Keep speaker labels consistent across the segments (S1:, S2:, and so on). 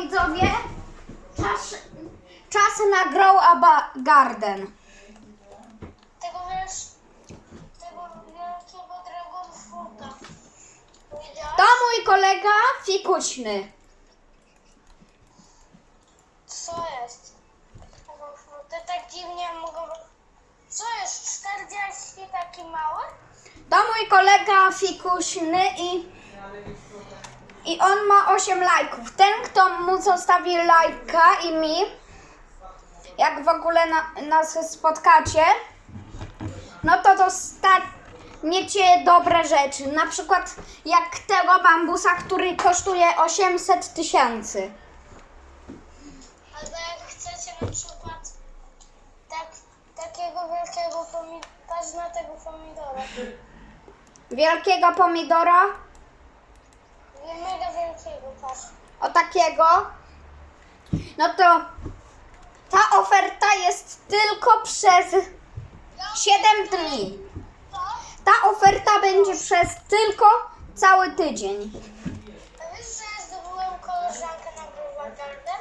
S1: widzowie, czas, czas na Grow a Garden.
S2: Tego wiesz, tego wielkiego Dragon. Widziałeś?
S1: To mój kolega fikuśny.
S2: Co jest? Fruity tak dziwnie mogą... Co jest? 40 taki mały?
S1: To mój kolega fikuśny i, i on ma 8 lajków. Ten, kto mu zostawi lajka i mi, jak w ogóle na, nas spotkacie, no to dostaniecie dobre rzeczy. Na przykład jak tego bambusa, który kosztuje 800 tysięcy.
S2: Albo jak chcecie na przykład tak, takiego wielkiego pomidora, patrz na tego pomidora.
S1: Wielkiego pomidora,
S2: Mega wielkiego, patrz.
S1: o takiego, no to ta oferta jest tylko przez 7 dni. Ta oferta będzie przez tylko cały tydzień.
S2: A wiesz, że ja zdobyłem koleżankę na Grover Garden?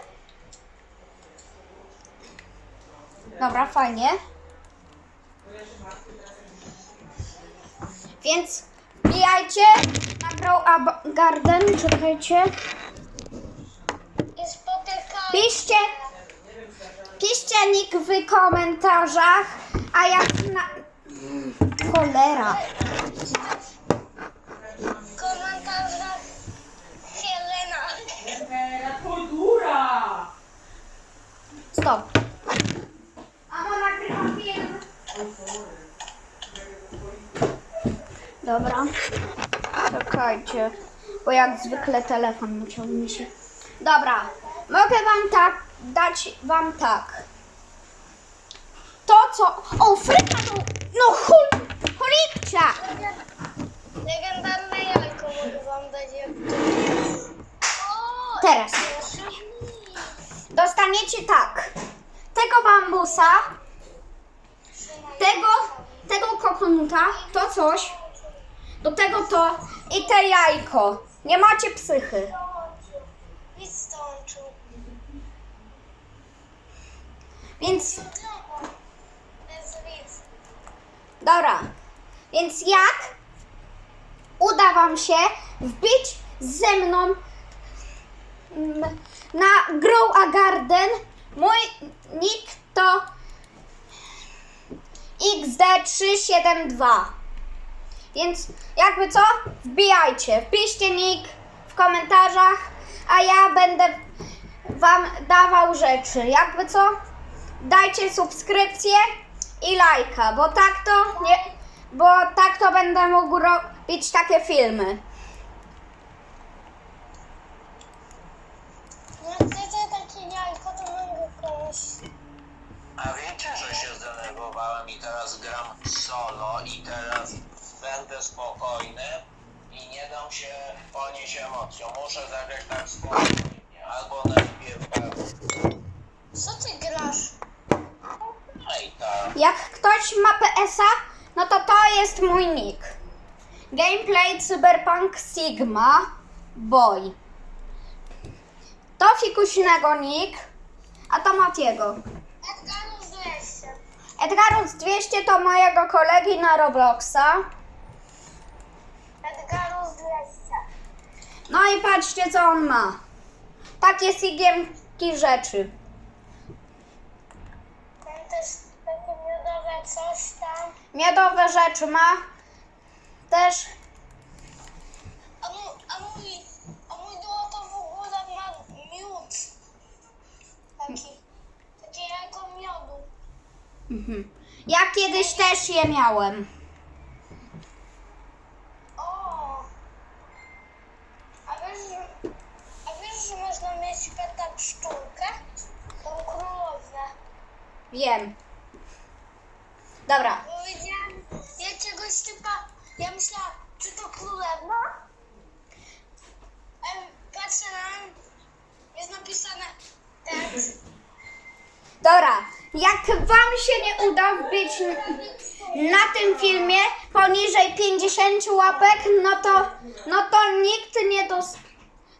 S1: Dobra, fajnie. Więc wbijajcie na Grow Up Garden, czekajcie. Piszcie, piszcie nick w komentarzach, a jak na... Cholera.
S2: w komentarzach Helena.
S3: Temperatura!
S1: Stop. Mamo, nagrywam film. Dobra. Czekajcie, bo jak zwykle telefon musiał mi się... Dobra, mogę wam tak, dać wam tak. To co... O, fryka to... No hul... Hulikcia!
S2: Legendarne jajko mogę wam dać jak O,
S1: Teraz. Dostaniecie tak. Tego bambusa, tego, tego kokonuta, to coś, do tego to i te jajko. Nie macie psychy.
S2: Stączył.
S1: Więc, dobra. Więc jak uda wam się wbić ze mną mm, na Grow a Garden, mój nick to XD372. Więc jakby co, wbijajcie, wpiszcie nick w komentarzach, a ja będę wam dawał rzeczy. Jakby co, dajcie subskrypcję i lajka, bo tak to nie, bo tak to będę mógł robić takie filmy.
S2: Jak chcecie takie jajko, to mogę komuś.
S4: A wiecie, że się zdenerwowałem i teraz gram solo i teraz będę spokojny i nie dam się ponieść emocjom. Muszę zagrać tak spokojnie, albo najpierw.
S2: Co ty grasz?
S4: No i tak.
S1: Jak ktoś ma PS-a, no to to jest mój nick. Gameplay Cyberpunk Sigma Boy. To fikuśnego nick, a to Matiego.
S2: Edgarus 200.
S1: Edgarus 200 to mojego kolegi na Robloxa.
S2: Edgarus 200.
S1: No i patrzcie co on ma. Takie sigiemki rzeczy.
S2: Tam też takie miodowe coś tam.
S1: Miodowe rzeczy ma. Też
S2: A mój, a mój, a mój duo to w ogóle ma miód. Taki. Takie jajko miodu.
S1: Mhm. Ja kiedyś też je miałem.
S2: O! A wiesz, że, a wiesz, że można mieć peta pszczółkę? Tą królownę.
S1: Wiem. Dobra.
S2: Bo widziałam, ja czegoś typa, ja myślałam, czy to królewna? Em, patrzę na jest napisane tekst.
S1: Dobra. Jak wam się nie uda wbić n- na tym filmie poniżej 50 łapek, no to, no to nikt nie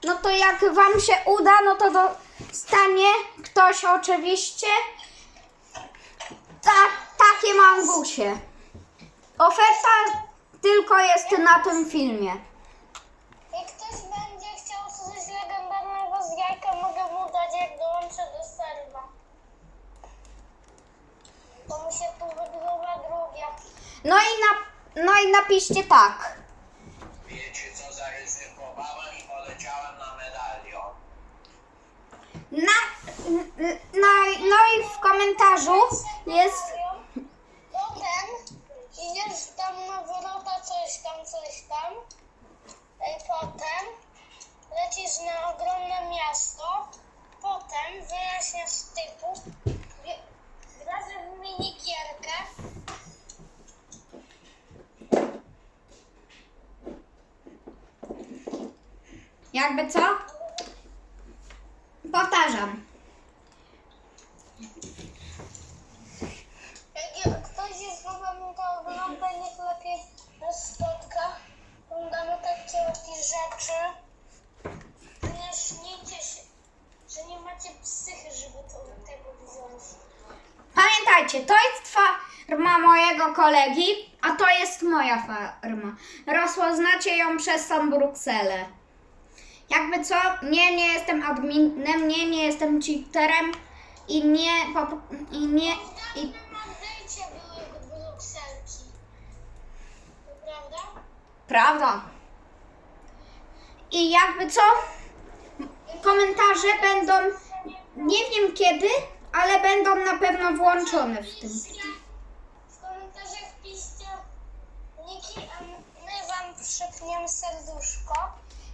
S1: no to jak wam się uda, no to dostanie ktoś oczywiście ta, takie mangusie. Oferta tylko jest na tym filmie.
S2: Jak ktoś będzie chciał coś legendarnego z jajka, mogę mu dać, jak dołączę do serwa. Bo mi się tu wygrywa drugie.
S1: No i, na, no i napiszcie tak.
S4: Wiecie co, zaryzykowałem i poleciałem na medalion.
S1: Na, no i w komentarzu jest
S2: Potem idziesz tam na wrota, coś tam, coś tam. I potem lecisz na ogromne miasto. Potem wyjaśniasz typu. gra- Grasz w minigierkę.
S1: jakby co? Powtarzam.
S2: Rzeczy. Nie śnijcie się, że nie macie psychy, żeby to, tego wziąć.
S1: Pamiętajcie, to jest farma mojego kolegi, a to jest moja farma. Rozpoznacie ją przez tą Brukselę. Jakby co, nie, nie jestem adminem, nie, nie jestem cheaterem i nie, i nie, i.
S2: To prawda?
S1: Prawda. I jakby co? Komentarze będą, nie wiem kiedy, ale będą na pewno włączone w tym.
S2: W komentarzach piszcie niki, a my wam przypniemy serduszko.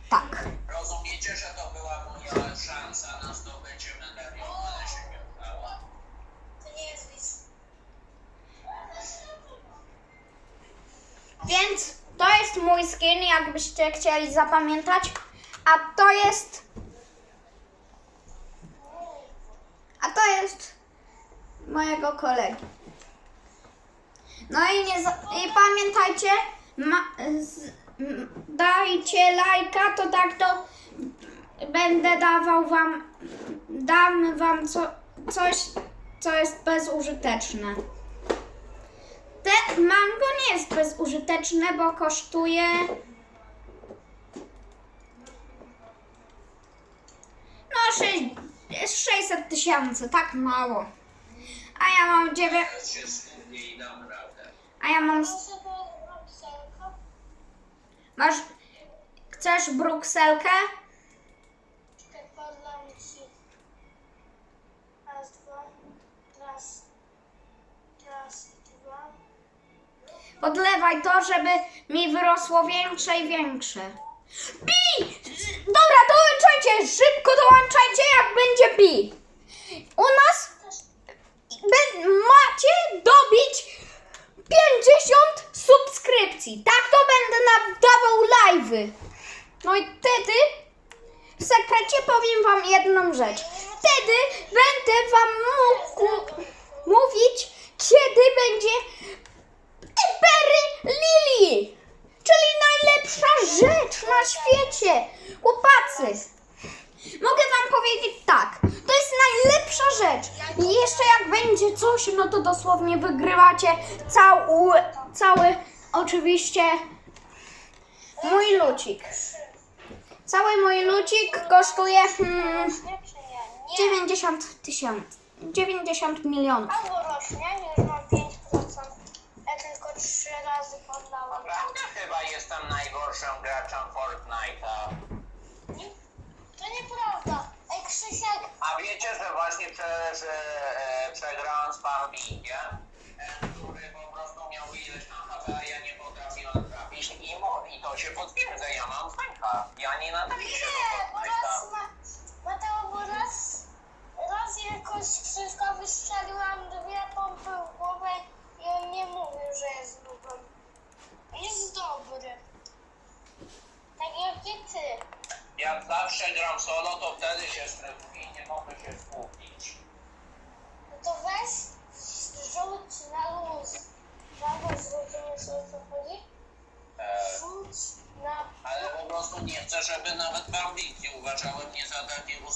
S1: Tak.
S4: Rozumiecie, że to była moja szansa na zdobycie medalionu, ale się nie udało.
S2: To nie jest widz.
S1: Więc to jest mój skin, jakbyście chcieli zapamiętać. A to jest. A to jest mojego kolegi. No i nie i pamiętajcie, z, dajcie lajka, to tak to będę dawał wam, dam wam co, coś, co jest bezużyteczne. Te mango nie jest bezużyteczne, bo kosztuje. No, sześć- 600 tysięcy, tak mało. A ja mam 9.
S4: Teraz się skupię i dam radę.
S1: A ja mam. Masz. Chcesz brukselkę?
S2: Czekaj, podam ci. Raz, dwa. Raz. Raz, dwa.
S1: Podlewaj to, żeby mi wyrosło większe i większe. Bi! Dobra, dołączajcie! Szybko dołączajcie, jak będzie bi! U nas macie dobić 50 subskrypcji. Tak to będę nam dawał live'y. No i wtedy w sekrecie powiem wam jedną rzecz. Wtedy będę wam mógł mówić, kiedy będzie Ebery Lili, czyli najlepsza rzecz na świecie. Chłopacy, mogę wam powiedzieć tak, to jest najlepsza rzecz. I jeszcze jak będzie coś, no to dosłownie wygrywacie cały, cały oczywiście mój lucik. Cały mój lucik kosztuje hmm,
S2: Rośnie czy nie? Nie.
S1: 90 tysięcy, 90 milionów.
S2: Albo rośnie, już mam 5%. Ja tylko 3 razy podlałam.
S4: Naprawdę chyba jestem najgorszym graczem Fortnite'a.
S2: Nie, to nieprawda. Ej, Krzysiek,
S4: A wiecie, że właśnie prze, że, e, przegrałem z Bambingiem, e, który po prostu miał ileś tam HP, a ja nie potrafiłem trafić i, mo, i to się potwierdza, ja mam fajka. Ja nie nadaję się do
S2: nie, bo raz
S4: Fortnite'a.
S2: ma, Mateo, bo raz, raz jakoś Krzyśka wystrzeliłam dwie pompy w głowę i on nie mówił, że jest nubem. Jest dobry. Tak jak i ty.
S4: Jak zawsze gram solo, to wtedy się stresuję i nie mogę się skupić.
S2: No to weź, rzuć na luz. Na luz, rozumiesz o co chodzi?
S4: E,
S2: Rzuć na...
S4: ale po prostu nie chcę, żeby nawet Bambiki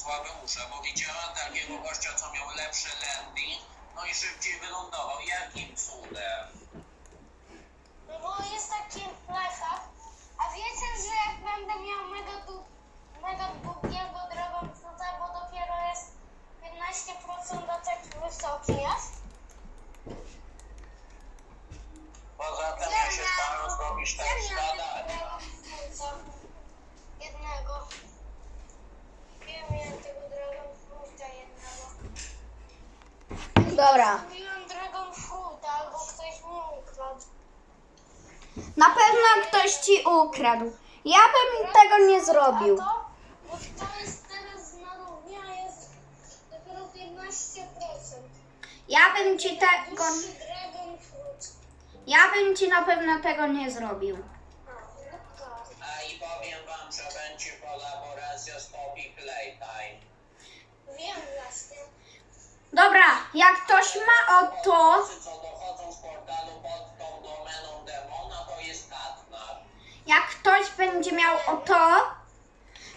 S4: słabe usze, bo widziałem takiego gościa, co miał lepszy landing, no i szybciej wylądował. Jakim cudem? Ja
S1: bym tego nie zrobił.
S2: A to, bo to jest teraz na równi, a jest dopiero 15%.
S1: Ja bym ci tego.
S2: Wyższy Dragon Fruit.
S1: Ja bym ci na pewno tego nie zrobił.
S2: A, no tak.
S4: A i powiem wam, że będzie kolaboracja z Poppy Playtime.
S2: Wiem właśnie.
S1: Dobra, jak ktoś ma o to, jak ktoś będzie miał o to,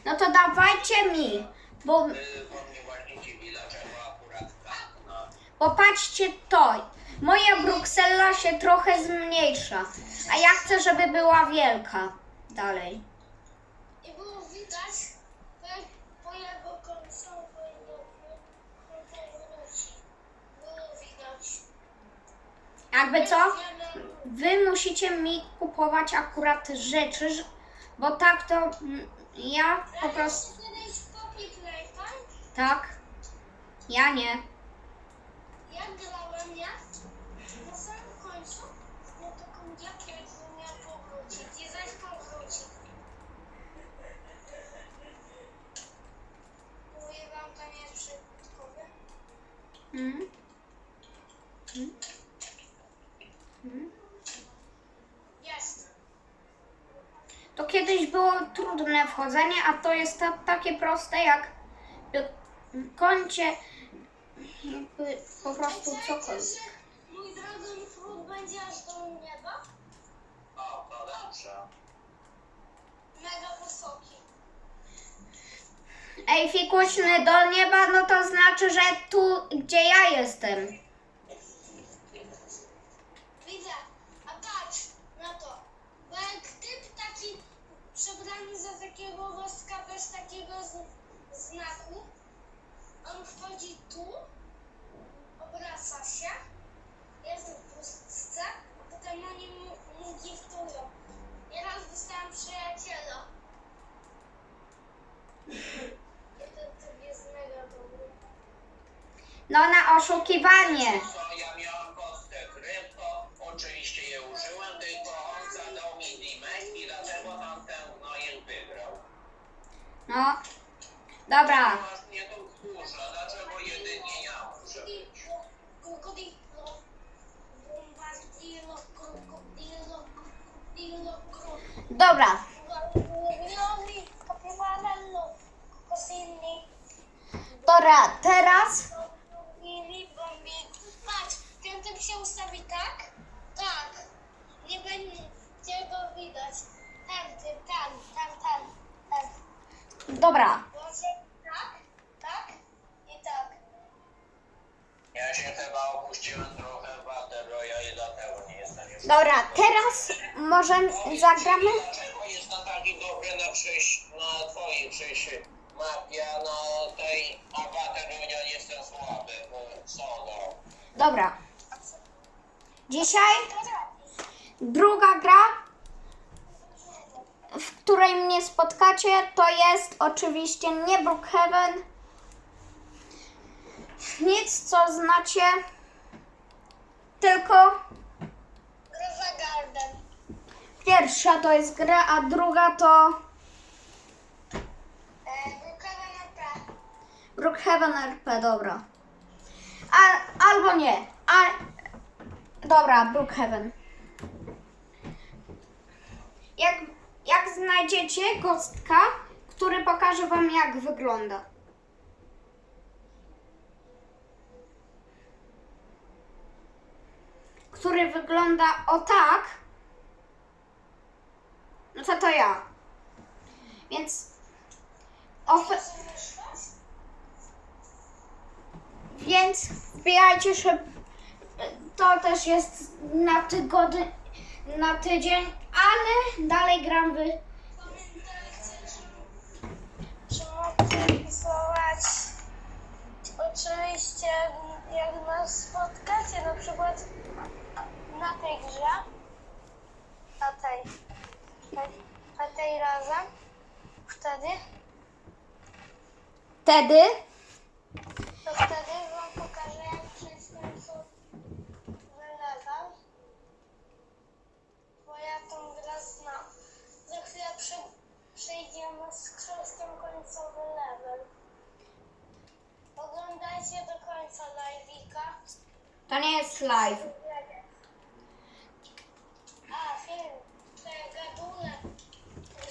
S1: no to dawajcie mi. Bo,
S4: Yy, bo mnie właśnie dziwi, dlaczego akurat Katnar.
S1: bo patrzcie to. Moja Bruksela się trochę zmniejsza. A ja chcę, żeby była wielka. Dalej.
S2: I było widać, jak po jego końcu powinno wrócić. Było widać.
S1: Jakby co? Wy musicie mi kupować akurat rzeczy, bo tak to mm, ja po prostu. Tak. Ja nie.
S2: Ja grałem, ja na samym końcu miał taką diakę, którą miał powrócić i zaś powrócić. Mówię wam, to nie jest przypadkowe.
S1: Mm. Mm. Mm.
S2: Jest.
S1: To kiedyś było trudne wchodzenie, a to jest ta, takie proste jak kącie jakby po prostu cokolwiek.
S2: mój Dragon Fruit będzie aż do nieba?
S4: O, to dobrze.
S2: Mega wysoki.
S1: Ej, fikuśny do nieba, no to znaczy, że tu, gdzie ja jestem.
S2: Widzę. A patrz na to. Bo jak typ taki przebrany za takiego wostka bez takiego z, znaku, on wchodzi tu, obraca się, jest w pustce, a potem oni mu, mu giftują. Nieraz dostałam przyjaciela. I ten typ jest mega dobry.
S1: No na oszukiwanie. Dobra, teraz
S2: może
S1: zagramy.
S4: Dlaczego jestem taki dobry na, przejś, na twojej przejście mapie, a na tej a Battle Royale jestem słaby, bo solo.
S1: Dobra. Dzisiaj druga gra, w której mnie spotkacie, to jest oczywiście nie Brookhaven. Nic, co znacie, tylko
S2: Groza Garden.
S1: pierwsza to jest gra, a druga to
S2: E, Brukana na P.
S1: Brookhaven RP, dobra. A, albo nie. A, dobra, Brookhaven. Jak, jak znajdziecie kostka, który pokaże wam jak wygląda. Który wygląda o tak. No to to ja. Więc ofe-? Więc wbijajcie się. To też jest na tygodniu, na tydzień, ale dalej gram w
S2: Pamiętajcie, że, że możecie pisować oczywiście jak nas spotkacie na przykład na tej grze, na tej, tej, na tej razem, wtedy,
S1: wtedy.
S2: to wtedy wam pokażę jak przejść w końcu level, bo ja tą grę znam. Za chwilę przy, przejdziemy z Krzysztofem końcowy level. Oglądajcie do końca live'ika.
S1: To nie jest live.
S2: A, film. To ja gadulę.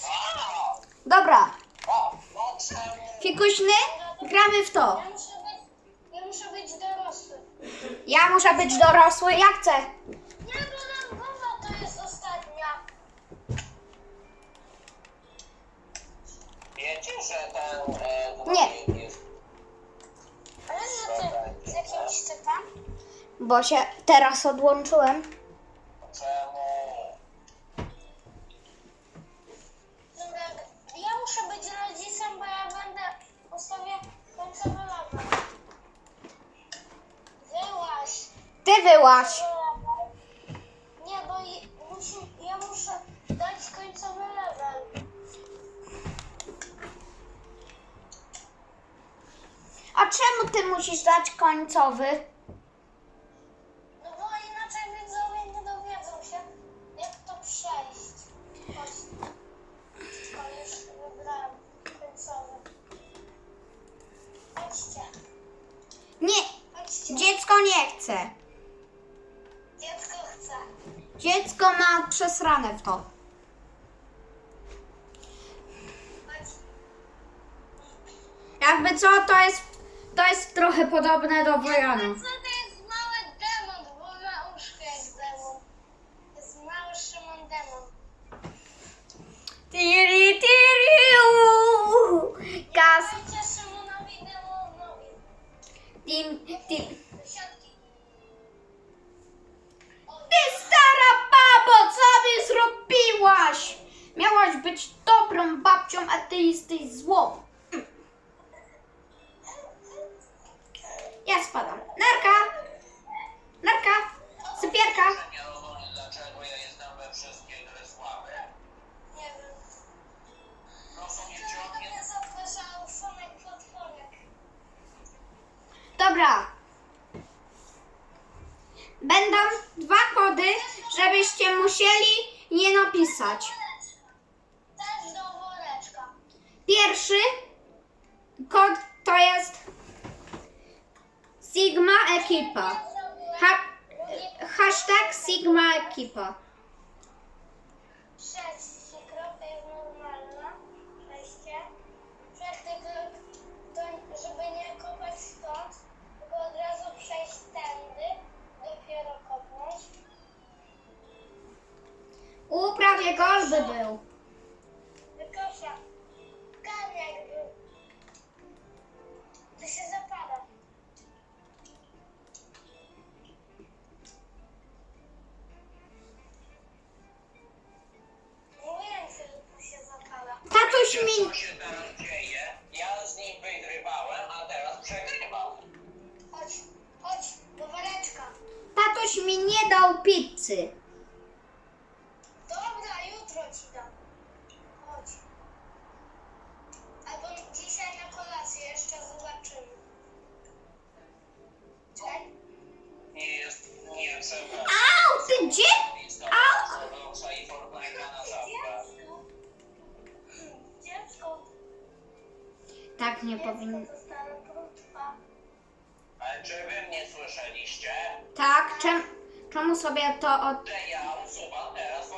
S4: O!
S1: Dobra, fikuśny, gramy w to.
S2: Ja muszę być, dorosły.
S1: Ja muszę być dorosły, ja chcę.
S2: Nie, bo nam głowa to jest ostatnia.
S4: Wiecie, że ten e,
S1: Nie.
S4: jest
S2: Ale że ty z jakimś typem?
S1: Bo się teraz odłączyłem. Ty wyłaź.
S2: Nie, bo musi, ja muszę dać końcowy level.
S1: A czemu ty musisz dać końcowy? W to. Jakby co, to jest, to jest trochę podobne do Wojana.
S2: Co to jest mały demon, bo jest demon. To jest mały Szymon demon.
S1: Tiri, tiri, uuu. Kas.
S2: Dajcie Szymonowi demonowi.
S1: Tim, tim.
S2: Do siatki. O,
S1: Ty stara babo, co mi zrobiłaś? Miałaś być dobrą babcią, a ty jesteś złą. Ja spadam. Narka. Narka. Sypiarka.
S4: Nie dlaczego ja jestem we wszystkie.
S2: Nie wiem.
S1: Dobra. Będą dwa kody, żebyście musieli je napisać.
S2: Też do woreczka.
S1: Pierwszy kod to jest Sigma Ekipa. Ha hashtag Sigma Ekipa. Au, ty gdzie? Au.
S2: Dziecko.
S1: Tak nie powinno.
S4: Ale czy wy mnie słyszeliście?
S1: Tak, czem, czemu sobie to od...
S4: Ja usuwam teraz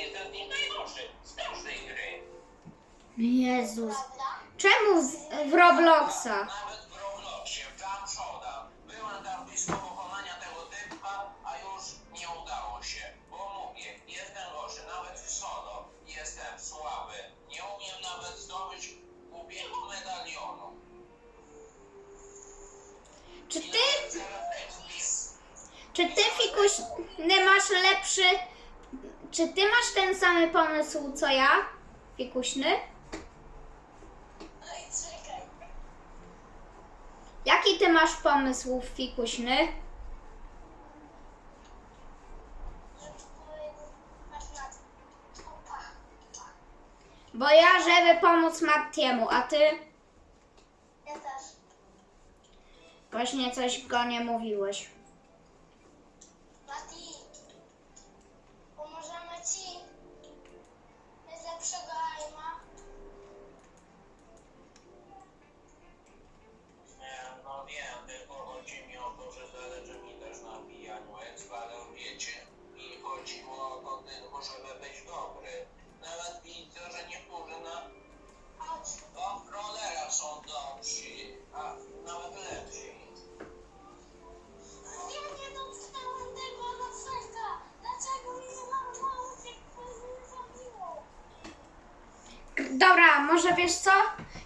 S4: i z najgorszy. Z każdej gry.
S1: Jezus. Czemu w, w Robloxa? Czy ty Fikuś, nie masz lepszy, czy ty masz ten sam pomysł co ja, Fikuśny?
S2: Ej, czekaj.
S1: Jaki ty masz pomysł, Fikuśny? Bo ja, żeby pomóc Mattiemu, a ty
S2: Ja też.
S1: właśnie coś go nie mówiłeś. Dobra, może wiesz co?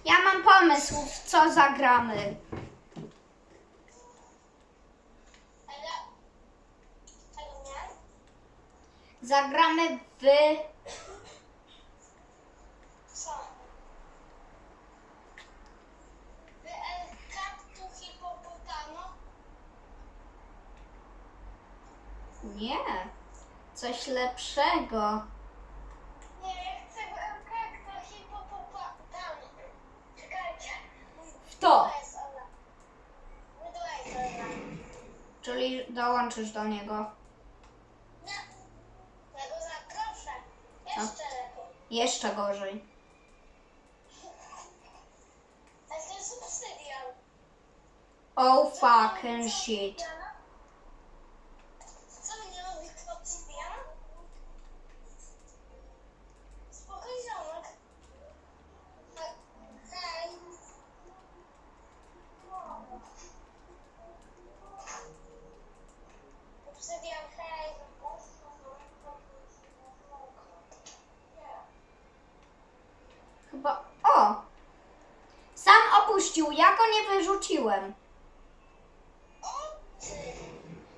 S1: Ja mam pomysł, w co zagramy. Zagramy w... Nie, coś lepszego.
S2: Nie, ja chcę w El Captu Hipopotamo. Czekajcie.
S1: W to,
S2: To jest ona. Wydłaj to
S1: czyli dołączysz do niego.
S2: Nie. Ja go zaproszę. Jeszcze lepiej.
S1: Jeszcze gorzej.
S2: Ale to jest obsydian.
S1: Oh fucking shit.
S2: Co nie robi obsydian? Spokój ziomek. He- Hej. Obsydian, hej.
S1: Chyba... O! Sam opuścił, ja go nie wyrzuciłem.
S2: O, ty.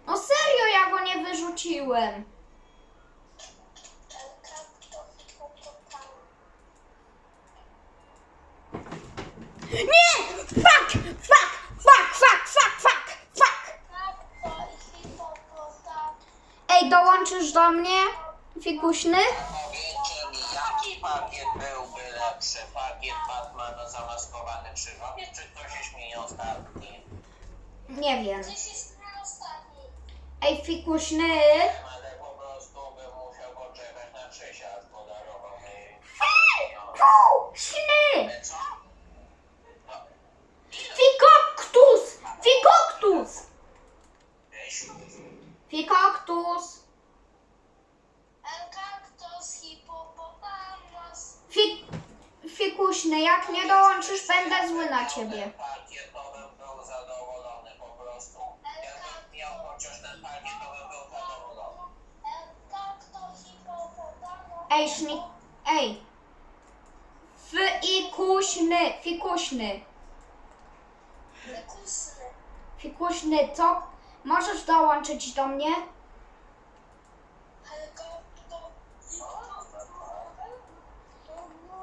S1: No serio, ja go nie wyrzuciłem.
S2: El Capto Hipopotamo.
S1: Nie! Fuck! Fuck! Fuck! Fuck! Fuck! Fuck! Fuck!
S2: Capto i hipopotam.
S1: Ej, dołączysz do mnie? Fikuśny?
S4: Powiedzcie mi, jaki pakiet byłby lepszy? Pakiet Batmana zamaskowany krzyżowiec, czy kto się śmieje ostatni?
S1: Nie wiem.
S2: Na ostatni.
S1: Ej, Fikuśny?
S4: Ale po prostu bym musiał poczekać na Krzysia, aż podarował mi...
S1: Fikuśny!
S4: Co? No,
S1: Fikoktus! Fikoktus! Fikoktus! Fikuśny, jak nie dołączysz, będę zły na ciebie. Ej, szni... Ej! Fikuśny! Fikuśny! Fikuśny, co? Możesz dołączyć do mnie?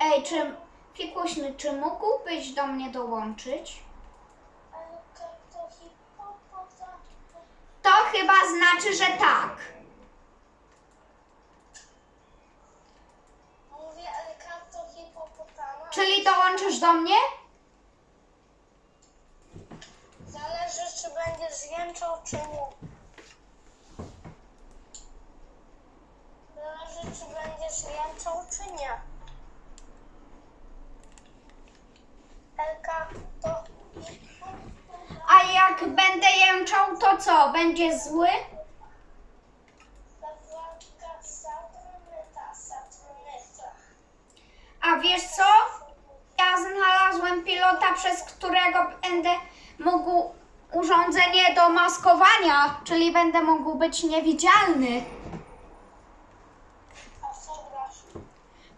S1: Ej, czy... Fikuśny, czy mógłbyś do mnie dołączyć? To chyba znaczy, że tak.
S2: Mówię.
S1: Czyli dołączysz do mnie?
S2: Zależy, czy będziesz jęczał, czy nie. Zależy, czy będziesz jęczał, czy nie. Elka, to...
S1: A jak jęczał, to co? Będzie zły? A wiesz co? Ja znalazłem pilota, przez którego będę mógł urządzenie do maskowania, czyli będę mógł być niewidzialny.
S2: A co grasz?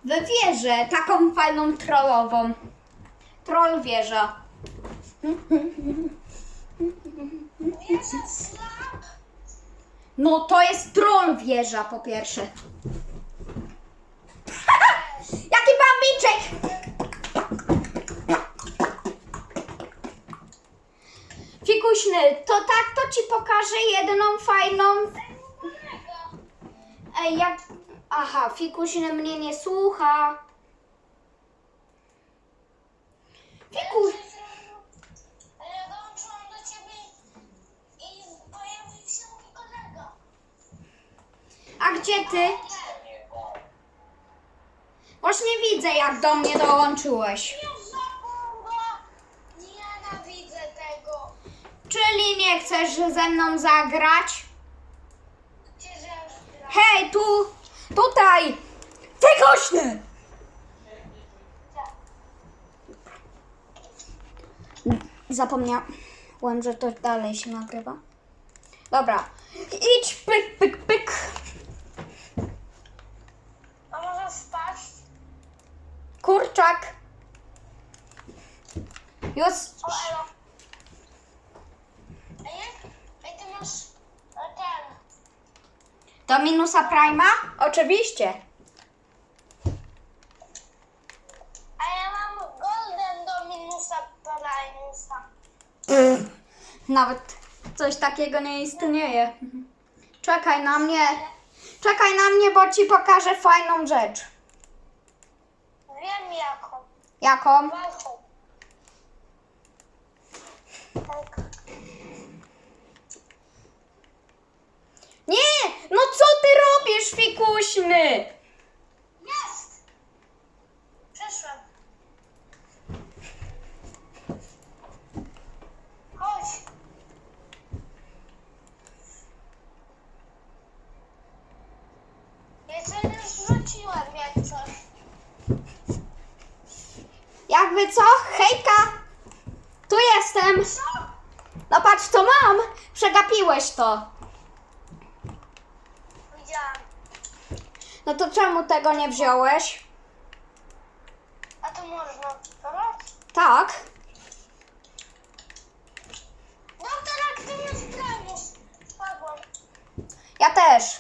S1: W wieżę, taką fajną trollową. Troll wieża. No to jest troll wieża po pierwsze. Jaki bambiczek! Fikuśny, to tak to ci pokażę jedną fajną... Ej, jak... Aha, Fikuśny mnie nie słucha. Fikuś... A gdzie ty? Właśnie widzę, jak do mnie dołączyłeś.
S2: Nienawidzę tego.
S1: Czyli nie chcesz ze mną zagrać? Hej, tu, tutaj! Fikuśny! Zapomniałem, że to dalej się nagrywa. Dobra. Idź, pyk, pyk, pyk.
S2: A może spać?
S1: Kurczak. Już.
S2: O, elo. Ej, ej, ty masz e, ten.
S1: Do minusa Prima? Oczywiście.
S2: A ja mam golden do minusa Primusa.
S1: Nawet coś takiego nie istnieje. Czekaj na mnie. Czekaj na mnie, bo ci pokażę fajną rzecz.
S2: Wiem jaką.
S1: Jaką?
S2: Tak.
S1: Nie! No co ty robisz, fikuśny?
S2: Jest! Przeszłem. Chodź. Ja cię już rzuciłem jak coś.
S1: Jakby co? Hejka! Tu jestem. No patrz, co mam. Przegapiłeś to.
S2: Widziałam.
S1: No to czemu tego nie wziąłeś?
S2: A to można, dobra?
S1: Tak.
S2: Doktor Aktywus Primus. Spadłem.
S1: Ja też.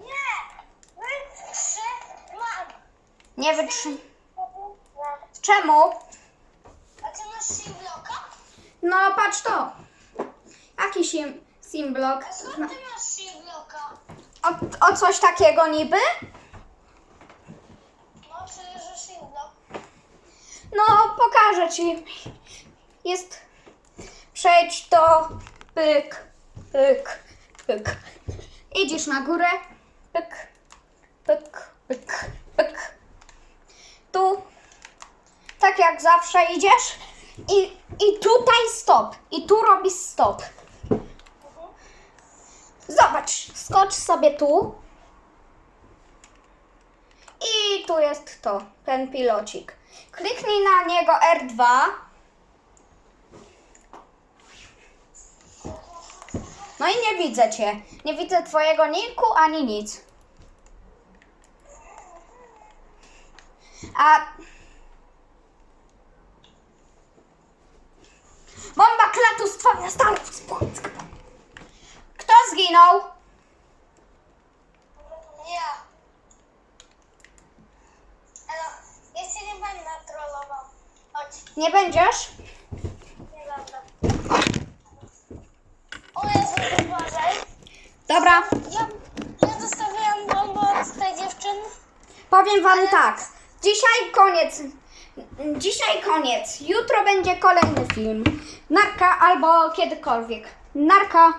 S2: Nie! Wytrzymam.
S1: Nie wytrzym...
S2: A
S1: Czemu?
S2: ty masz Simbloka?
S1: No patrz to. Jaki sim, simblock?
S2: A skąd
S1: No,
S2: ty masz Simbloka?
S1: o, o coś takiego niby?
S2: No, przecież że Simblok.
S1: No, pokażę ci. Jest. Przejdź to. Pyk, pyk, pyk. Idziesz na górę. Pyk, pyk, pyk. Tu. Tak jak zawsze idziesz. I, I tutaj stop. I tu robisz stop. Zobacz, skocz sobie tu. I tu jest to, ten pilocik. Kliknij na niego R2. No i nie widzę cię. Nie widzę twojego niku ani nic. A. klatus twoja stara wspólnika. Kto zginął?
S2: Ja. Elo, ja cię nie będę trollował. Chodź,
S1: Nie będziesz?
S2: nie będę. O Jezu, uważaj.
S1: Dobra,
S2: Ja, ja zostawiłam bombę od tej dziewczyny.
S1: powiem wam tak. Dzisiaj koniec. Dzisiaj koniec. Jutro będzie kolejny film. Narka albo kiedykolwiek. Narka.